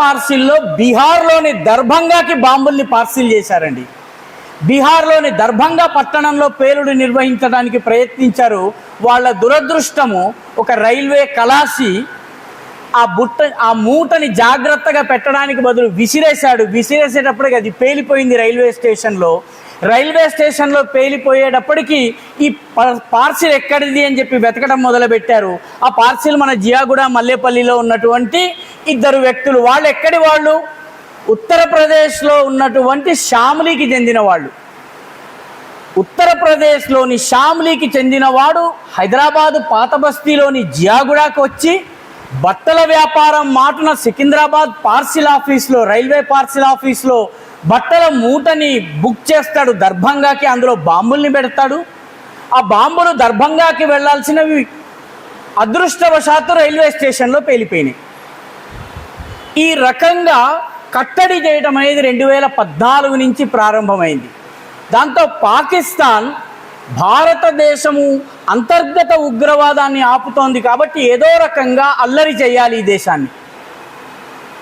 పార్సిల్లో బీహార్లోని దర్భంగాకి బాంబుల్ని పార్సిల్ చేశారండి. బీహార్లోని దర్భంగా పట్టణంలో పేలుడు నిర్వహించడానికి ప్రయత్నించారు. వాళ్ళ దురదృష్టము ఒక రైల్వే కలాసి ఆ బుట్ట ఆ మూటని జాగ్రత్తగా పెట్టడానికి బదులు విసిరేశాడు. విసిరేసేటప్పటికి అది పేలిపోయింది రైల్వే స్టేషన్లో. రైల్వే స్టేషన్లో పేలిపోయేటప్పటికీ ఈ పార్సిల్ ఎక్కడిది అని చెప్పి వెతకడం మొదలుపెట్టారు. ఆ పార్సిల్ మన జియాగూడ మల్లేపల్లిలో ఉన్నటువంటి ఇద్దరు వ్యక్తులు వాళ్ళు ఎక్కడి వాళ్ళు? ఉత్తరప్రదేశ్లో ఉన్నటువంటి షామ్లీకి చెందిన వాళ్ళు ఉత్తరప్రదేశ్లోని షామ్లీకి చెందినవాడు హైదరాబాదు పాత బస్తీలోని జియాగుడాకు వచ్చి బట్టల వ్యాపారం మాటున సికింద్రాబాద్ పార్సిల్ ఆఫీస్లో రైల్వే పార్సిల్ ఆఫీస్లో బట్టల మూటని బుక్ చేస్తాడు దర్భంగాకి అందులో బాంబుల్ని పెడతాడు. ఆ బాంబులు దర్భంగాకి వెళ్ళాల్సినవి అదృష్టవశాత్తు రైల్వే స్టేషన్లో పేలిపోయినాయి. ఈ రకంగా కట్టడి చేయడం అనేది రెండు వేల పద్నాలుగు నుంచి ప్రారంభమైంది. దాంతో పాకిస్తాన్ భారతదేశము అంతర్గత ఉగ్రవాదాన్ని ఆపుతోంది కాబట్టి ఏదో రకంగా అల్లరి చేయాలి ఈ దేశాన్ని.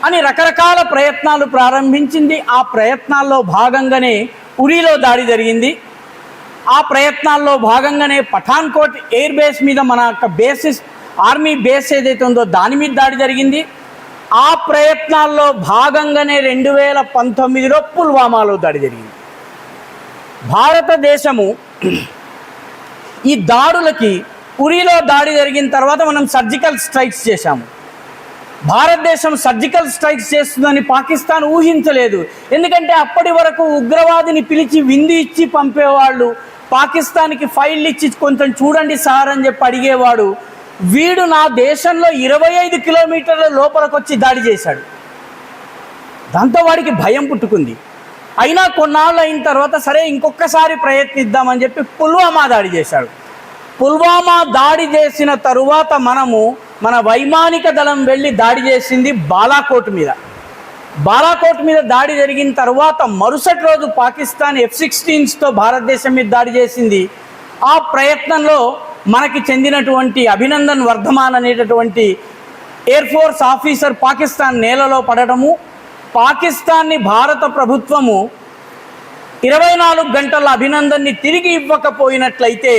అని రకరకాల ప్రయత్నాలు ప్రారంభించింది. ఆ ప్రయత్నాల్లో భాగంగానే ఉరిలో దాడి జరిగింది. ఆ ప్రయత్నాల్లో భాగంగానే పఠాన్కోట్ ఎయిర్ బేస్ మీద మన యొక్క బేసిస్ ఆర్మీ బేస్ ఏదైతే ఉందో దాని మీద దాడి జరిగింది. ఆ ప్రయత్నాల్లో భాగంగానే రెండు వేల పంతొమ్మిదిలో పుల్వామాలో దాడి జరిగింది. భారతదేశము ఈ దాడులకి ఉరిలో దాడి జరిగిన తర్వాత మనం సర్జికల్ స్ట్రైక్స్ చేశాము. భారతదేశం సర్జికల్ స్ట్రైక్స్ చేస్తుందని పాకిస్తాన్ ఊహించలేదు. ఎందుకంటే అప్పటి వరకు ఉగ్రవాదిని పిలిచి విందు ఇచ్చి పంపేవాళ్ళు పాకిస్తాన్కి ఫైల్ ఇచ్చి కొంచెం చూడండి సార్ అని చెప్పి అడిగేవాడు వీడు నా దేశంలో ఇరవై ఐదు కిలోమీటర్ల లోపలికి వచ్చి దాడి చేశాడు. దాంతో వాడికి భయం పుట్టుకుంది. అయినా కొన్నాళ్ళు అయిన తర్వాత సరే ఇంకొకసారి ప్రయత్నిద్దామని చెప్పి పుల్వామా దాడి చేశాడు. పుల్వామా దాడి చేసిన తరువాత మనము మన వైమానిక దళం వెళ్ళి దాడి చేసింది బాలాకోట్ మీద. బాలాకోట్ మీద దాడి జరిగిన తర్వాత మరుసటి రోజు పాకిస్తాన్ ఎఫ్ సిక్స్టీన్స్తో భారతదేశం మీద దాడి చేసింది. ఆ ప్రయత్నంలో మనకి చెందినటువంటి అభినందన్ వర్ధమాన్ అనేటటువంటి ఎయిర్ ఫోర్స్ ఆఫీసర్ పాకిస్తాన్ నేలలో పడటము పాకిస్తాన్ని భారత ప్రభుత్వము ఇరవై నాలుగు గంటల అభినందన్ని తిరిగి ఇవ్వకపోయినట్లయితే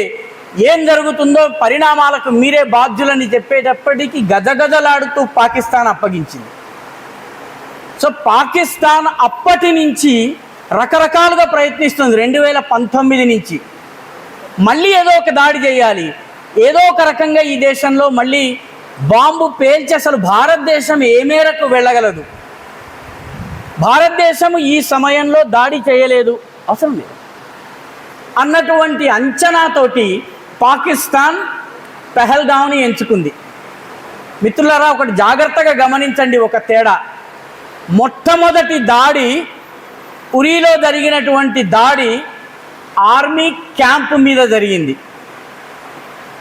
ఏం జరుగుతుందో పరిణామాలకు మీరే బాధ్యులని చెప్పేటప్పటికీ గజగజలాడుతూ పాకిస్తాన్ అప్పగించింది. సో పాకిస్తాన్ అప్పటి నుంచి రకరకాలుగా ప్రయత్నిస్తుంది. రెండు వేల పంతొమ్మిది నుంచి మళ్ళీ ఏదో ఒక దాడి చేయాలి. ఏదో ఒక రకంగా ఈ దేశంలో మళ్ళీ బాంబు పేల్చి అసలు భారతదేశం ఏ మేరకు వెళ్ళగలదు? భారతదేశం ఈ సమయంలో దాడి చేయలేదు. అవసరం లేదు. అన్నటువంటి అంచనాతోటి పాకిస్తాన్ పెహల్గావ్ని ఎంచుకుంది. మిత్రులారా ఒకటి జాగ్రత్తగా గమనించండి ఒక తేడా. మొట్టమొదటి దాడి ఉరిలో జరిగినటువంటి దాడి ఆర్మీ క్యాంప్ మీద జరిగింది.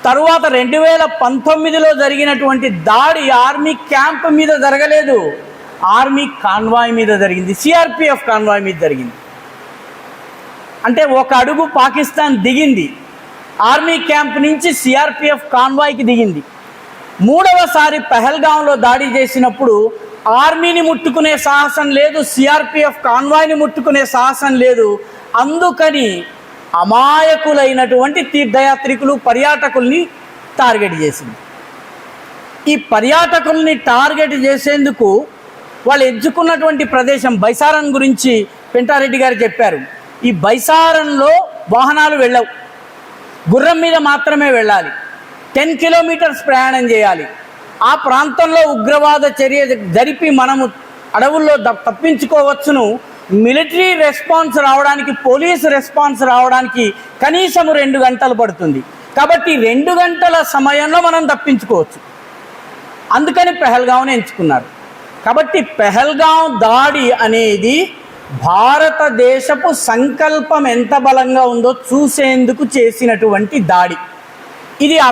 తరువాత రెండు వేల పంతొమ్మిదిలో జరిగినటువంటి దాడి ఆర్మీ క్యాంప్ మీద జరగలేదు. ఆర్మీ కాన్వాయ్ మీద జరిగింది. సిఆర్పిఎఫ్ కాన్వాయ్ మీద జరిగింది. అంటే ఒక అడుగు పాకిస్తాన్ దిగింది. ఆర్మీ క్యాంప్ నుంచి సిఆర్పిఎఫ్ కాన్వాయ్కి దిగింది. మూడవసారి పెహల్గాంలో దాడి చేసినప్పుడు ఆర్మీని ముట్టుకునే సాహసం లేదు సిఆర్పిఎఫ్ కాన్వాయ్ని ముట్టుకునే సాహసం లేదు. అందుకని అమాయకులైనటువంటి తీర్థయాత్రికులు పర్యాటకుల్ని టార్గెట్ చేసింది. ఈ పర్యాటకుల్ని టార్గెట్ చేసేందుకు వాళ్ళు ఎంచుకున్నటువంటి ప్రదేశం బైసారన్ గురించి పెంటారెడ్డి గారు చెప్పారు. ఈ బైసారన్లో వాహనాలు వెళ్ళవు. గుర్రం మీద మాత్రమే వెళ్ళాలి. టెన్ కిలోమీటర్స్ ప్రయాణం చేయాలి. ఆ ప్రాంతంలో ఉగ్రవాద చర్య జరిపి మనము అడవుల్లో తప్పించుకోవచ్చును. మిలిటరీ రెస్పాన్స్ రావడానికి పోలీస్ రెస్పాన్స్ రావడానికి కనీసం రెండు గంటలు పడుతుంది. కాబట్టి రెండు గంటల సమయంలో మనం తప్పించుకోవచ్చు. అందుకని పెహల్గాంని ఎంచుకున్నారు. కాబట్టి పెహల్గాం దాడి అనేది భారతదేశపు సంకల్పం ఎంత బలంగా ఉందో చూసేందుకు చేసినటువంటి దాడి. ఇది